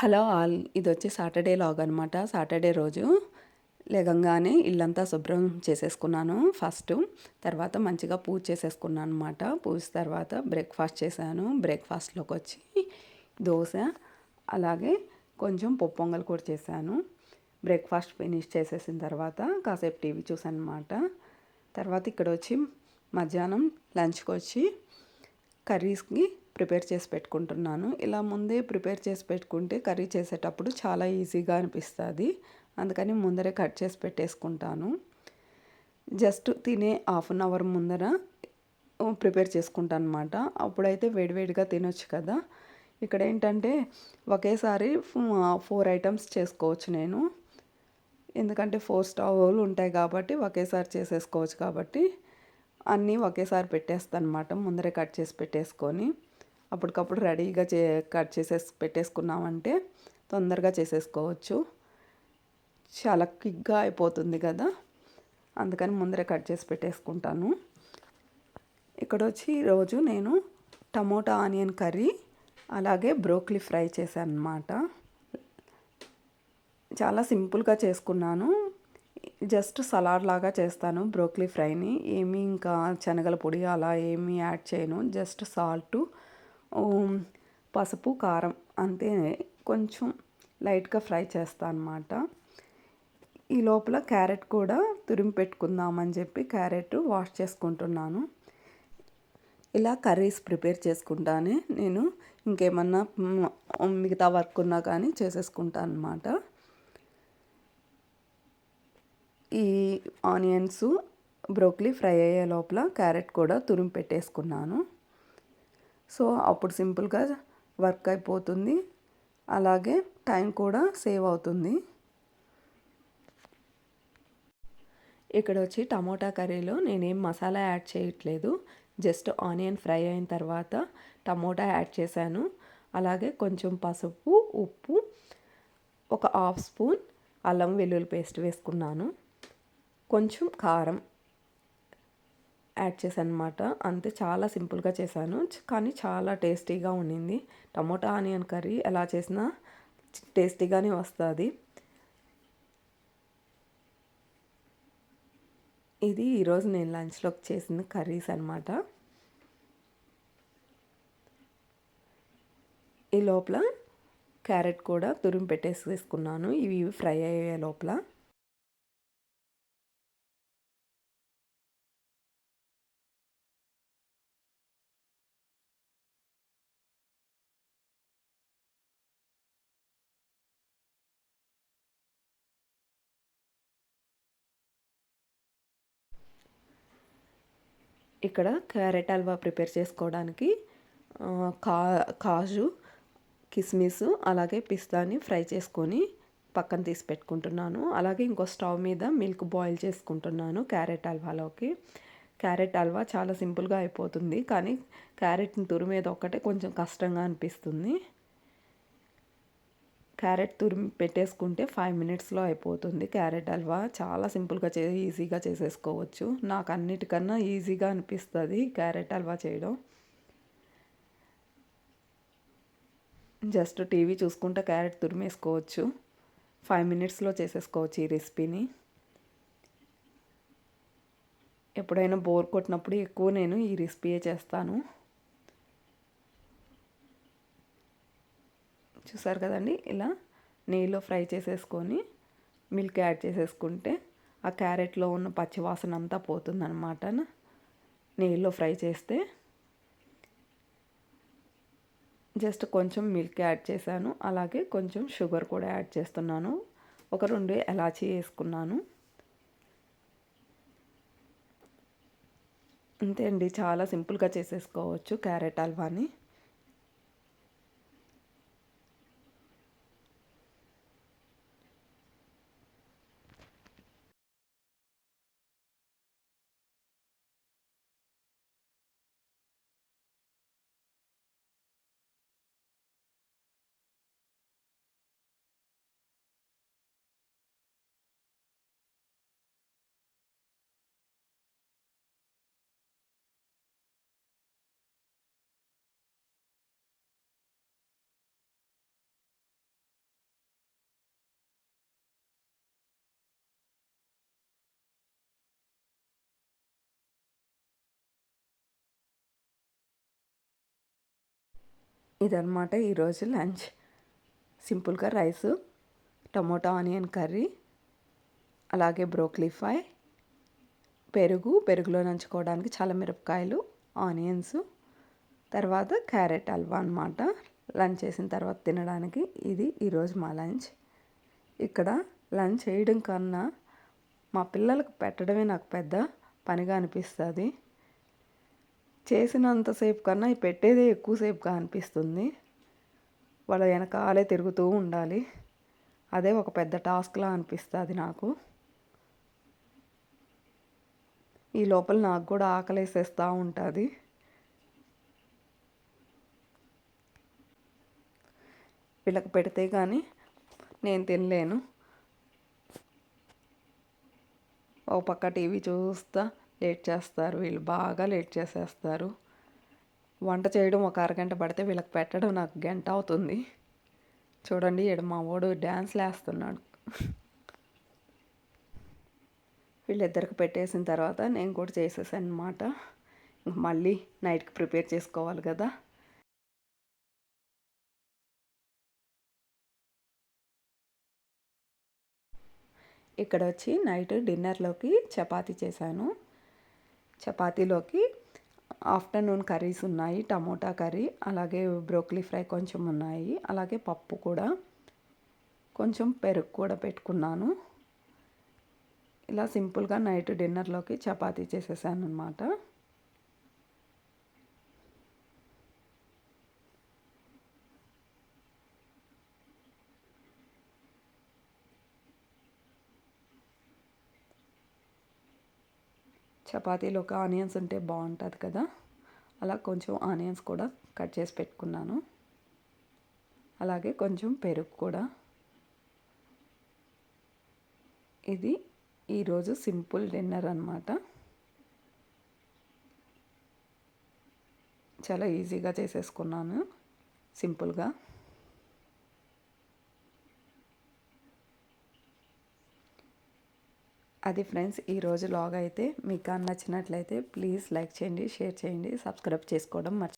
Hello all ఇది వచ్చి Saturday log అనమాట సాటర్డే రోజు లేగంగానే ఇల్లంతా శుభ్రం చేసేసుకున్నాను ఫస్ట్. తర్వాత మంచిగా పూజ చేసేసుకున్నాను అనమాట పూజ తర్వాత బ్రేక్ఫాస్ట్ చేశాను. బ్రేక్ఫాస్ట్లోకి వచ్చి దోశ అలాగే కొంచెం పప్పు కూడా చేశాను. బ్రేక్ఫాస్ట్ ఫినిష్ చేసేసిన తర్వాత కాసేపు టీవీ చూసాను అనమాట తర్వాత ఇక్కడ వచ్చి మధ్యాహ్నం లంచ్కి వచ్చి కర్రీస్కి ప్రిపేర్ చేసి పెట్టుకుంటున్నాను. ఇలా ముందే ప్రిపేర్ చేసి పెట్టుకుంటే కర్రీ చేసేటప్పుడు చాలా ఈజీగా అనిపిస్తుంది. అందుకని ముందరే కట్ చేసి పెట్టేసుకుంటాను. జస్ట్ తినే హాఫ్ అన్ అవర్ ముందర ప్రిపేర్ చేసుకుంటాను అనమాట అప్పుడైతే వేడివేడిగా తినొచ్చు కదా. ఇక్కడ ఏంటంటే ఒకేసారి ఫోర్ ఐటమ్స్ చేసుకోవచ్చు నేను. ఎందుకంటే ఫోర్ స్టవ్లు ఉంటాయి కాబట్టి ఒకేసారి చేసేసుకోవచ్చు కాబట్టి అన్నీ ఒకేసారి పెట్టేస్తాను అనమాట ముందరే కట్ చేసి పెట్టేసుకొని. అప్పటికప్పుడు రెడీగా చే కట్ చేసేసి పెట్టేసుకున్నామంటే తొందరగా చేసేసుకోవచ్చు. చాలా క్విక్గా అయిపోతుంది కదా. అందుకని ముందరే కట్ చేసి పెట్టేసుకుంటాను. ఇక్కడ వచ్చి ఈరోజు నేను టమోటా ఆనియన్ కర్రీ అలాగే బ్రోక్లీ ఫ్రై చేశాను అనమాట చాలా సింపుల్గా చేసుకున్నాను. జస్ట్ సలాడ్ లాగా చేస్తాను బ్రోక్లీ ఫ్రైని. ఏమీ ఇంకా శనగల పొడి అలా ఏమీ యాడ్ చేయను. జస్ట్ సాల్ట్ పసుపు కారం అంతే. కొంచెం లైట్గా ఫ్రై చేస్తాను అనమాట ఈ లోపల క్యారెట్ కూడా తురిమి పెట్టుకుందామని చెప్పి క్యారెట్ వాష్ చేసుకుంటున్నాను. ఇలా కర్రీస్ ప్రిపేర్ చేసుకుంటానే నేను ఇంకేమన్నా మిగతా వర్క్ ఉన్నా కానీ చేసేసుకుంటాను అనమాట ఈ ఆనియన్స్ బ్రోక్లీ ఫ్రై అయ్యే లోపల క్యారెట్ కూడా తురిమి పెట్టేసుకున్నాను. సో అప్పుడు సింపుల్గా వర్క్ అయిపోతుంది. అలాగే టైం కూడా సేవ్ అవుతుంది. ఇక్కడ వచ్చి టమోటా కర్రీలో నేనేం మసాలా యాడ్ చేయట్లేదు. జస్ట్ ఆనియన్ ఫ్రై అయిన తర్వాత టమోటా యాడ్ చేశాను. అలాగే కొంచెం పసుపు ఉప్పు ఒక హాఫ్ స్పూన్ అల్లం వెల్లుల్లి పేస్ట్ వేసుకున్నాను. కొంచెం కారం యాడ్ చేశాను అనమాట అంతే చాలా సింపుల్గా చేశాను. కానీ చాలా టేస్టీగా ఉండింది టమోటా ఆనియన్ కర్రీ ఎలా చేసినా టేస్టీగానే వస్తుంది. ఇది ఈరోజు నేను లంచ్లోకి చేసిన కర్రీస్ అనమాట ఈ లోపల క్యారెట్ కూడా తురిమి పెట్టేసి వేసుకున్నాను ఇవి ఫ్రై అయ్యే లోపల. ఇక్కడ క్యారెట్ హల్వా ప్రిపేర్ చేసుకోవడానికి కా కాజు కిస్మిస్ అలాగే పిస్తాని ఫ్రై చేసుకొని పక్కన తీసి పెట్టుకుంటున్నాను. అలాగే ఇంకో స్టవ్ మీద మిల్క్ బాయిల్ చేసుకుంటున్నాను క్యారెట్ హల్వాలోకి. క్యారెట్ హల్వా చాలా సింపుల్గా అయిపోతుంది కానీ క్యారెట్ని తురిమేది ఒక్కటే కొంచెం కష్టంగా అనిపిస్తుంది. క్యారెట్ తురిమి పెట్టేసుకుంటే ఫైవ్ మినిట్స్లో అయిపోతుంది. క్యారెట్ హల్వా చాలా సింపుల్గా చే ఈజీగా చేసేసుకోవచ్చు. నాకు అన్నిటికన్నా ఈజీగా అనిపిస్తుంది క్యారెట్ హల్వా చేయడం. జస్ట్ టీవీ చూసుకుంటే క్యారెట్ తురిమేసుకోవచ్చు. ఫైవ్ మినిట్స్లో చేసేసుకోవచ్చు ఈ రెసిపీని. ఎప్పుడైనా బోర్ కొట్టినప్పుడు ఎక్కువ నేను ఈ రెసిపీయే చేస్తాను. చూసారు కదండి? ఇలా నెయ్యిలో ఫ్రై చేసేసుకొని మిల్క్ యాడ్ చేసేసుకుంటే ఆ క్యారెట్లో ఉన్న పచ్చివాసన అంతా పోతుందన్నమాట. నెయ్యిలో ఫ్రై చేస్తే జస్ట్ కొంచెం మిల్క్ యాడ్ చేశాను. అలాగే కొంచెం షుగర్ కూడా యాడ్ చేస్తున్నాను. ఒక రెండు ఎలాచీ వేసుకున్నాను. అంతే అండి. చాలా సింపుల్గా చేసేసుకోవచ్చు క్యారెట్ హల్వాని. ఇదనమాట ఈరోజు లంచ్. సింపుల్గా రైసు టమోటా ఆనియన్ కర్రీ అలాగే బ్రోక్లీ ఫ్రై పెరుగు పెరుగులో నంచుకోవడానికి చాలా మిరపకాయలు ఆనియన్స్ తర్వాత క్యారెట్ హల్వా అనమాట లంచ్ చేసిన తర్వాత తినడానికి ఇది ఈరోజు మా లంచ్. ఇక్కడ లంచ్ చేయడం కన్నా మా పిల్లలకు పెట్టడమే నాకు పెద్ద పనిగా అనిపిస్తుంది. చేసినంతసేపు కన్నా పెట్టేదే ఎక్కువసేపుగా అనిపిస్తుంది. వాళ్ళ వెనకాలే తిరుగుతూ ఉండాలి. అదే ఒక పెద్ద టాస్క్లా అనిపిస్తుంది నాకు. ఈ లోపల నాకు కూడా ఆకలేసేస్తూ ఉంటుంది. వీళ్ళకి పెడితే కానీ నేను తినలేను. ఒక పక్క టీవీ చూస్తా. లేట్ చేస్తారు వీళ్ళు బాగా లేట్ చేసేస్తారు. వంట చేయడం ఒక అరగంట పడితే వీళ్ళకి పెట్టడం నాకు గంట అవుతుంది. చూడండి ఈడ మా వాడు డ్యాన్స్ వేస్తున్నాడు వీళ్ళిద్దరికి పెట్టేసిన తర్వాత నేను కూడా చేసేసాను అనమాట మళ్ళీ నైట్కి ప్రిపేర్ చేసుకోవాలి కదా. ఇక్కడ వచ్చి నైట్ డిన్నర్లోకి చపాతీ చేశాను. చపాతీలోకి ఆఫ్టర్నూన్ కర్రీస్ ఉన్నాయి టమోటా కర్రీ అలాగే బ్రోక్లీ ఫ్రై కొంచెం ఉన్నాయి అలాగే పప్పు కూడా. కొంచెం పెరుగు కూడా పెట్టుకున్నాను. ఇలా సింపుల్గా నైట్ డిన్నర్లోకి చపాతీ చేసేసాను అనమాట చపాతీలోకి ఆనియన్స్ ఉంటే బాగుంటుంది కదా. అలా కొంచెం ఆనియన్స్ కూడా కట్ చేసి పెట్టుకున్నాను. అలాగే కొంచెం పెరుగు కూడా. ఇది ఈరోజు సింపుల్ డిన్నర్ అనమాట చాలా ఈజీగా చేసేసుకున్నాను. సింపుల్గా. అది ఫ్రెండ్స్ ఈరోజు లాగ్ అయితే మీకు నచ్చినట్లయితే ప్లీజ్ లైక్ చేయండి షేర్ చేయండి సబ్స్క్రైబ్ చేసుకోవడం మర్చి